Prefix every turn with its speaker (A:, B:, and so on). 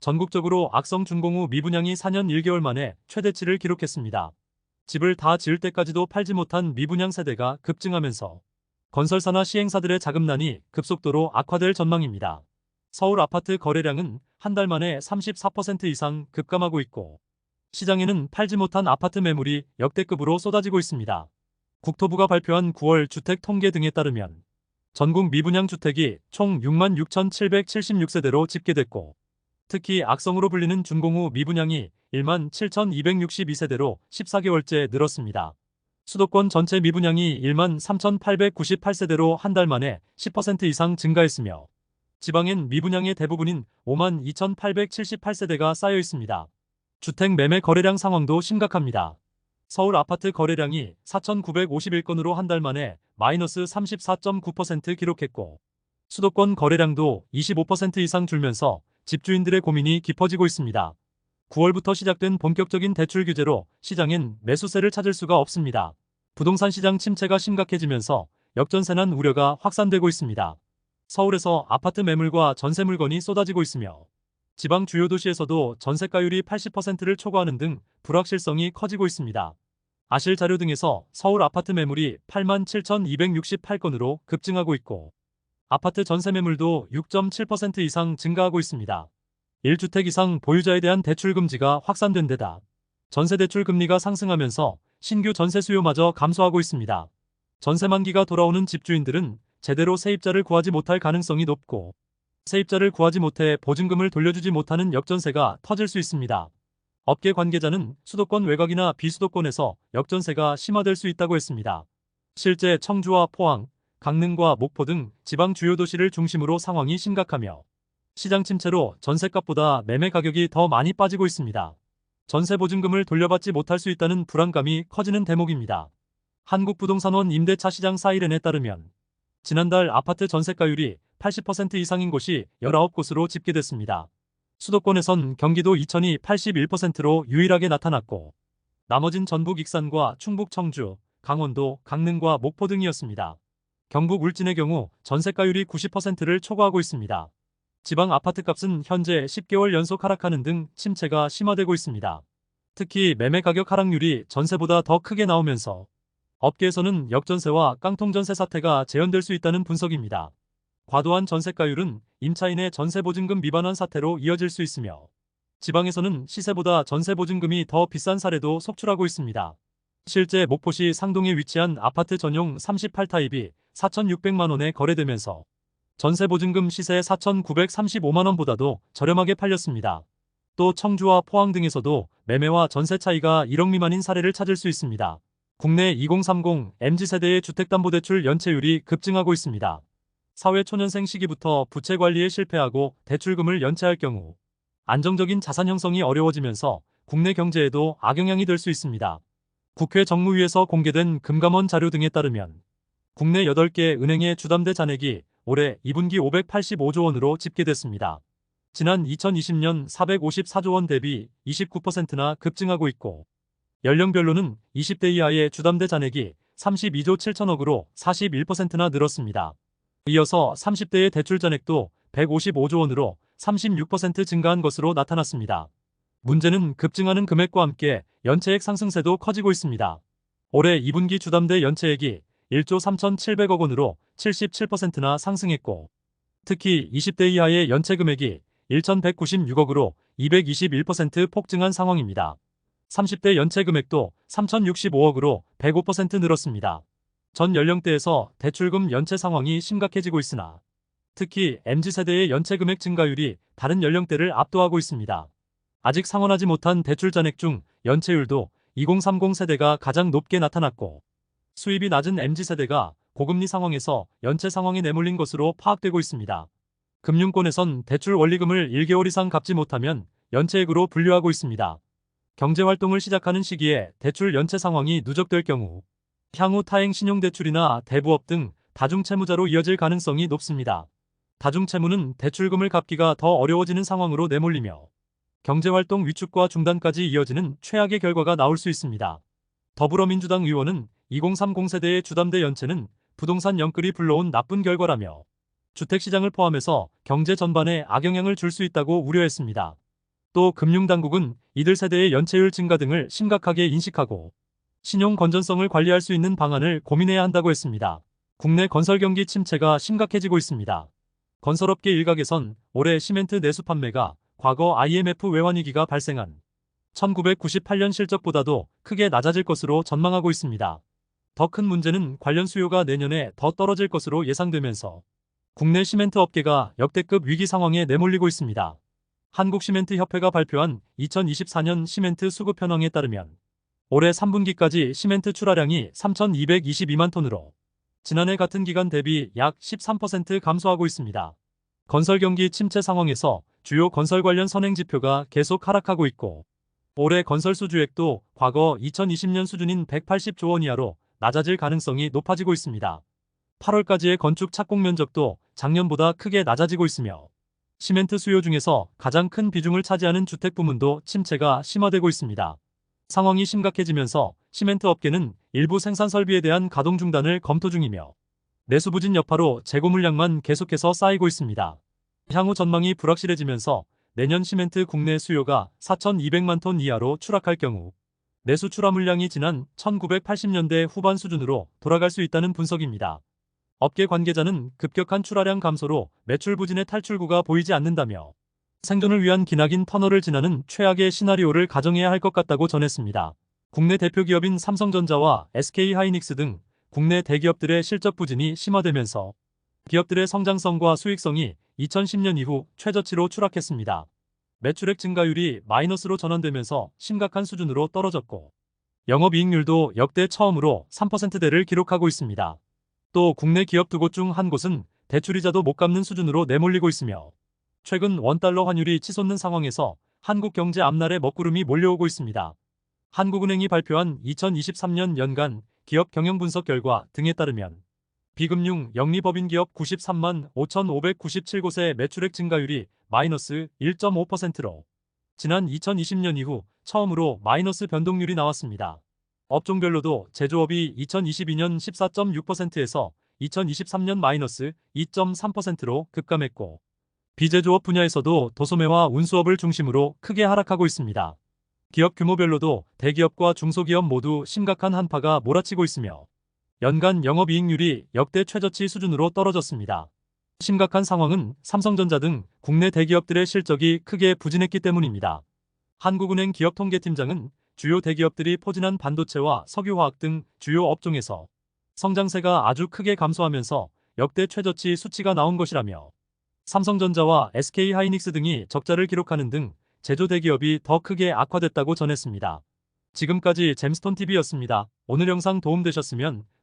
A: 전국적으로 악성 준공 후 미분양이 4년 1개월 만에 최대치를 기록했습니다. 집을 다 지을 때까지도 팔지 못한 미분양 세대가 급증하면서 건설사나 시행사들의 자금난이 급속도로 악화될 전망입니다. 서울 아파트 거래량은 한 달 만에 34% 이상 급감하고 있고 시장에는 팔지 못한 아파트 매물이 역대급으로 쏟아지고 있습니다. 국토부가 발표한 9월 주택 통계 등에 따르면 전국 미분양 주택이 총 6만 6,776세대로 집계됐고 특히 악성으로 불리는 준공후 미분양이 1만 7,262세대로 14개월째 늘었습니다. 수도권 전체 미분양이 1만 3,898세대로 한 달 만에 10% 이상 증가했으며 지방엔 미분양의 대부분인 5만 2,878세대가 쌓여 있습니다. 주택 매매 거래량 상황도 심각합니다. 서울 아파트 거래량이 4,951건으로 한 달 만에 마이너스 34.9% 기록했고 수도권 거래량도 25% 이상 줄면서 집주인들의 고민이 깊어지고 있습니다. 9월부터 시작된 본격적인 대출 규제로 시장엔 매수세를 찾을 수가 없습니다. 부동산 시장 침체가 심각해지면서 역전세난 우려가 확산되고 있습니다. 서울에서 아파트 매물과 전세 물건이 쏟아지고 있으며 지방 주요 도시에서도 전세가율이 80%를 초과하는 등 불확실성이 커지고 있습니다. 아실 자료 등에서 서울 아파트 매물이 8만 7,268건으로 급증하고 있고 아파트 전세 매물도 6.7% 이상 증가하고 있습니다. 1주택 이상 보유자에 대한 대출 금지가 확산된 데다 전세 대출 금리가 상승하면서 신규 전세 수요마저 감소하고 있습니다. 전세 만기가 돌아오는 집주인들은 제대로 세입자를 구하지 못할 가능성이 높고 세입자를 구하지 못해 보증금을 돌려주지 못하는 역전세가 터질 수 있습니다. 업계 관계자는 수도권 외곽이나 비수도권에서 역전세가 심화될 수 있다고 했습니다. 실제 청주와 포항, 강릉과 목포 등 지방 주요 도시를 중심으로 상황이 심각하며 시장 침체로 전세값보다 매매 가격이 더 많이 빠지고 있습니다. 전세 보증금을 돌려받지 못할 수 있다는 불안감이 커지는 대목입니다. 한국부동산원 임대차 시장 사이렌에 따르면 지난달 아파트 전세가율이 80% 이상인 곳이 19곳으로 집계됐습니다. 수도권에선 경기도 이천이 81%로 유일하게 나타났고 나머진 전북 익산과 충북 청주, 강원도, 강릉과 목포 등이었습니다. 경북 울진의 경우 전세가율이 90%를 초과하고 있습니다. 지방 아파트 값은 현재 10개월 연속 하락하는 등 침체가 심화되고 있습니다. 특히 매매 가격 하락률이 전세보다 더 크게 나오면서 업계에서는 역전세와 깡통전세 사태가 재현될 수 있다는 분석입니다. 과도한 전세가율은 임차인의 전세보증금 미반환 사태로 이어질 수 있으며 지방에서는 시세보다 전세보증금이 더 비싼 사례도 속출하고 있습니다. 실제 목포시 상동에 위치한 아파트 전용 38타입이 4,600만 원에 거래되면서 전세보증금 시세 4,935만 원보다도 저렴하게 팔렸습니다. 또 청주와 포항 등에서도 매매와 전세 차이가 1억 미만인 사례를 찾을 수 있습니다. 국내 2030 MZ세대의 주택담보대출 연체율이 급증하고 있습니다. 사회 초년생 시기부터 부채 관리에 실패하고 대출금을 연체할 경우 안정적인 자산 형성이 어려워지면서 국내 경제에도 악영향이 될 수 있습니다. 국회 정무위에서 공개된 금감원 자료 등에 따르면 국내 8개 은행의 주담대 잔액이 올해 2분기 585조 원으로 집계됐습니다. 지난 2020년 454조 원 대비 29%나 급증하고 있고 연령별로는 20대 이하의 주담대 잔액이 32조 7천억으로 41%나 늘었습니다. 이어서 30대의 대출 잔액도 155조 원으로 36% 증가한 것으로 나타났습니다. 문제는 급증하는 금액과 함께 연체액 상승세도 커지고 있습니다. 올해 2분기 주담대 연체액이 1조 3,700억 원으로 77%나 상승했고 특히 20대 이하의 연체 금액이 1,196억으로 221% 폭증한 상황입니다. 30대 연체 금액도 3,065억으로 105% 늘었습니다. 전 연령대에서 대출금 연체 상황이 심각해지고 있으나 특히 MZ세대의 연체 금액 증가율이 다른 연령대를 압도하고 있습니다. 아직 상환하지 못한 대출 잔액 중 연체율도 2030 세대가 가장 높게 나타났고 수입이 낮은 MZ세대가 고금리 상황에서 연체 상황에 내몰린 것으로 파악되고 있습니다. 금융권에선 대출 원리금을 1개월 이상 갚지 못하면 연체액으로 분류하고 있습니다. 경제활동을 시작하는 시기에 대출 연체 상황이 누적될 경우 향후 타행 신용대출이나 대부업 등 다중채무자로 이어질 가능성이 높습니다. 다중채무는 대출금을 갚기가 더 어려워지는 상황으로 내몰리며 경제활동 위축과 중단까지 이어지는 최악의 결과가 나올 수 있습니다. 더불어민주당 의원은 2030 세대의 주담대 연체는 부동산 영끌이 불러온 나쁜 결과라며 주택시장을 포함해서 경제 전반에 악영향을 줄 수 있다고 우려했습니다. 또 금융당국은 이들 세대의 연체율 증가 등을 심각하게 인식하고 신용 건전성을 관리할 수 있는 방안을 고민해야 한다고 했습니다. 국내 건설 경기 침체가 심각해지고 있습니다. 건설업계 일각에선 올해 시멘트 내수 판매가 과거 IMF 외환위기가 발생한 1998년 실적보다도 크게 낮아질 것으로 전망하고 있습니다. 더 큰 문제는 관련 수요가 내년에 더 떨어질 것으로 예상되면서 국내 시멘트 업계가 역대급 위기 상황에 내몰리고 있습니다. 한국시멘트협회가 발표한 2024년 시멘트 수급 현황에 따르면 올해 3분기까지 시멘트 출하량이 3,222만 톤으로 지난해 같은 기간 대비 약 13% 감소하고 있습니다. 건설 경기 침체 상황에서 주요 건설 관련 선행 지표가 계속 하락하고 있고 올해 건설 수주액도 과거 2020년 수준인 180조 원 이하로 낮아질 가능성이 높아지고 있습니다. 8월까지의 건축 착공 면적도 작년보다 크게 낮아지고 있으며 시멘트 수요 중에서 가장 큰 비중을 차지하는 주택 부문도 침체가 심화되고 있습니다. 상황이 심각해지면서 시멘트 업계는 일부 생산 설비에 대한 가동 중단을 검토 중이며 내수 부진 여파로 재고 물량만 계속해서 쌓이고 있습니다. 향후 전망이 불확실해지면서 내년 시멘트 국내 수요가 4,200만 톤 이하로 추락할 경우 내수 출하 물량이 지난 1980년대 후반 수준으로 돌아갈 수 있다는 분석입니다. 업계 관계자는 급격한 출하량 감소로 매출 부진의 탈출구가 보이지 않는다며 생존을 위한 기나긴 터널을 지나는 최악의 시나리오를 가정해야 할 것 같다고 전했습니다. 국내 대표 기업인 삼성전자와 SK하이닉스 등 국내 대기업들의 실적 부진이 심화되면서 기업들의 성장성과 수익성이 2010년 이후 최저치로 추락했습니다. 매출액 증가율이 마이너스로 전환되면서 심각한 수준으로 떨어졌고 영업이익률도 역대 처음으로 3%대를 기록하고 있습니다. 또 국내 기업 두 곳 중 한 곳은 대출이자도 못 갚는 수준으로 내몰리고 있으며 최근 원달러 환율이 치솟는 상황에서 한국 경제 앞날에 먹구름이 몰려오고 있습니다. 한국은행이 발표한 2023년 연간 기업 경영 분석 결과 등에 따르면 비금융 영리법인 기업 93만 5,597곳의 매출액 증가율이 마이너스 1.5%로 지난 2020년 이후 처음으로 마이너스 변동률이 나왔습니다. 업종별로도 제조업이 2022년 14.6%에서 2023년 마이너스 2.3%로 급감했고 비제조업 분야에서도 도소매와 운수업을 중심으로 크게 하락하고 있습니다. 기업 규모별로도 대기업과 중소기업 모두 심각한 한파가 몰아치고 있으며 연간 영업이익률이 역대 최저치 수준으로 떨어졌습니다. 심각한 상황은 삼성전자 등 국내 대기업들의 실적이 크게 부진했기 때문입니다. 한국은행 기업통계팀장은 주요 대기업들이 포진한 반도체와 석유화학 등 주요 업종에서 성장세가 아주 크게 감소하면서 역대 최저치 수치가 나온 것이라며 삼성전자와 SK하이닉스 등이 적자를 기록하는 등 제조 대기업이 더 크게 악화됐다고 전했습니다. 지금까지 잼스톤TV였습니다. 오늘 영상 도움되셨으면